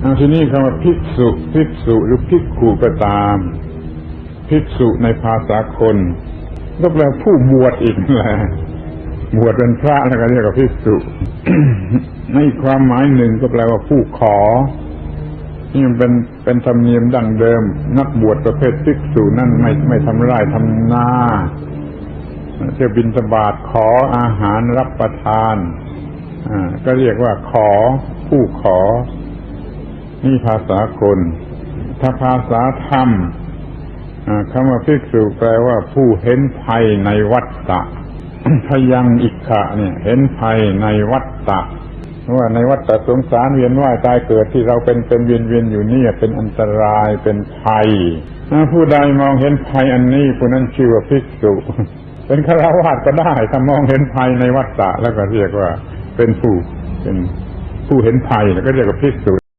เอาทีนี้คำว่าภิกษุภิกษุหรือภิกขุก็ตาม ภิกษุในภาษาคนก็แปลผู้บวชอีกแหละบวชเป็นพระแล้วก็เรียกว่าภิกษุในความหมายหนึ่งก็แปลว่าผู้ขอ นี่มันเป็นเป็นธรรมเนียมดั้งเดิม นักบวชประเภทภิกษุนั่นไม่ไม่ทำไร่ทำนาเที่ยวบินสบาทขออาหารรับประทานอ่าก็เรียกว่าขอผู้ขอ นี่ภาษาคน ถ้าภาษาธรรมคำว่าภิกษุแปลว่าผู้เห็นภัยในวัฏฏะพยังอิกขะเนี่ย เห็นภัยในวัฏฏะว่าในวัฏฏะสงสารเวียนว่ายตายเกิดที่เราเป็นเป็นเวียนเวียนอยู่นี่เป็นอันตรายเป็นภัยผู้ใดมองเห็นภัยอันนี้ผู้นั้นชื่อว่าภิกษุ เป็นฆราวาสก็ได้ ถ้ามองเห็นภัยในวัฏฏะแล้วก็เรียกว่าเป็นผู้เป็นผู้เห็นภัยแล้วก็เรียกว่าภิกษุ